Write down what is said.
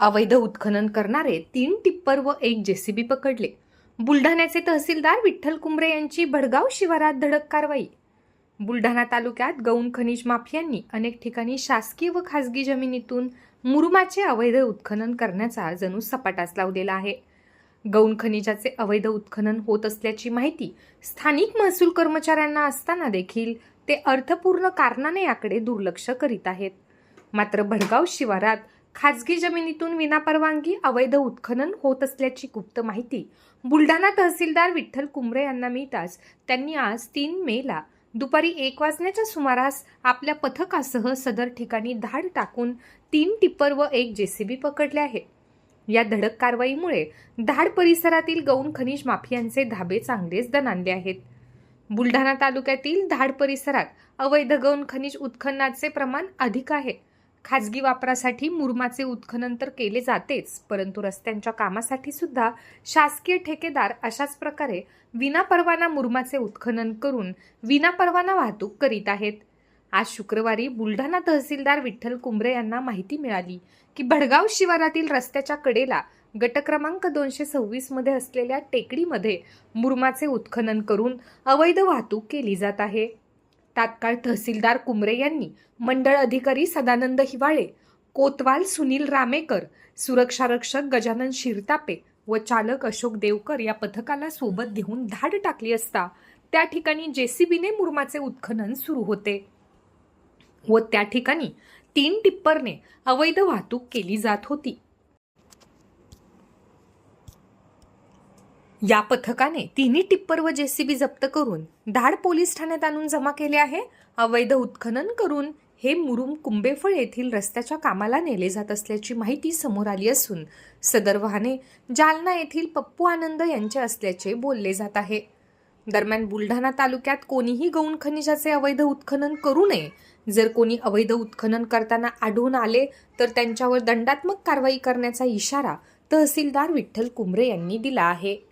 अवैध उत्खनन करणारे तीन टिप्पर व एक जेसीबी पकडले. बुलढाण्याचे तहसीलदार विठ्ठल कुंबरे यांची भडगाव शिवारात धडक कारवाई. बुलढाणा तालुक्यात गौण खनिज माफियांनी अनेक ठिकाणी शासकीय व खासगी जमिनीतून मुरुमाचे अवैध उत्खनन करण्याचा जणू सपाटाच लावलेला आहे. गौण खनिजाचे अवैध उत्खनन होत असल्याची माहिती स्थानिक महसूल कर्मचाऱ्यांना असताना देखील ते अर्थपूर्ण कारणाने याकडे दुर्लक्ष करीत आहेत. मात्र भडगाव शिवारात खाजगी जमिनीतून विनापरवानगी अवैध उत्खनन होत असल्याची गुप्त माहिती बुलढाणा तहसीलदार विठ्ठल कुंबरे यांना मिळताच त्यांनी आज तीन मेला दुपारी एक वाजण्याच्या सुमारास आपल्या पथकासह सदर ठिकाणी धाड टाकून तीन टिप्पर व एक जेसीबी पकडले आहे. या धडक कारवाईमुळे धाड परिसरातील गौण खनिज माफियांचे धाबे चांगलेच दणाणले आहेत. बुलढाणा तालुक्यातील धाड परिसरात अवैध गौण खनिज उत्खननाचे प्रमाण अधिक आहे. खाजगी वापरासाठी मुरमाचे उत्खनन तर केले जातेच परंतु रस्त्यांच्या कामासाठी सुद्धा शासकीय ठेकेदार अशाच प्रकारे विनापरवाना मुरमाचे उत्खनन करून विनापरवाना वाहतूक करीत आहेत. आज शुक्रवारी बुलढाणा तहसीलदार विठ्ठल कुंबरे यांना माहिती मिळाली की भडगाव शिवारातील रस्त्याच्या कडेला गट क्रमांक दोनशे सव्वीसमध्ये असलेल्या टेकडीमध्ये मुरमाचे उत्खनन करून अवैध वाहतूक केली जात आहे. तात्काळ तहसीलदार कुंबरे यांनी मंडळ अधिकारी सदानंद हिवाळे कोतवाल सुनील रामेकर सुरक्षारक्षक गजानन शिरतापे व चालक अशोक देवकर या पथकाला सोबत घेऊन धाड टाकली असता त्या ठिकाणी जेसीबीने मुरमाचे उत्खनन सुरू होते व त्या ठिकाणी तीन टिप्परने अवैध वाहतूक केली जात होती. या पथकाने तिन्ही टिप्पर व जेसीबी जप्त करून धाड पोलीस ठाण्यात आणून जमा केले आहे. अवैध उत्खनन करून हे मुरुम कुंबेफळ येथील रस्त्याच्या कामाला नेले जात असल्याची माहिती समोर आली असून सदर वाहने जालना येथील पप्पू आनंद यांचे असल्याचे बोलले जात आहे. दरम्यान बुलढाणा तालुक्यात कोणीही गौण खनिजाचे अवैध उत्खनन करू नये. जर कोणी अवैध उत्खनन करताना आढळून आले तर त्यांच्यावर दंडात्मक कारवाई करण्याचा इशारा तहसीलदार विठ्ठल कुंबरे यांनी दिला आहे.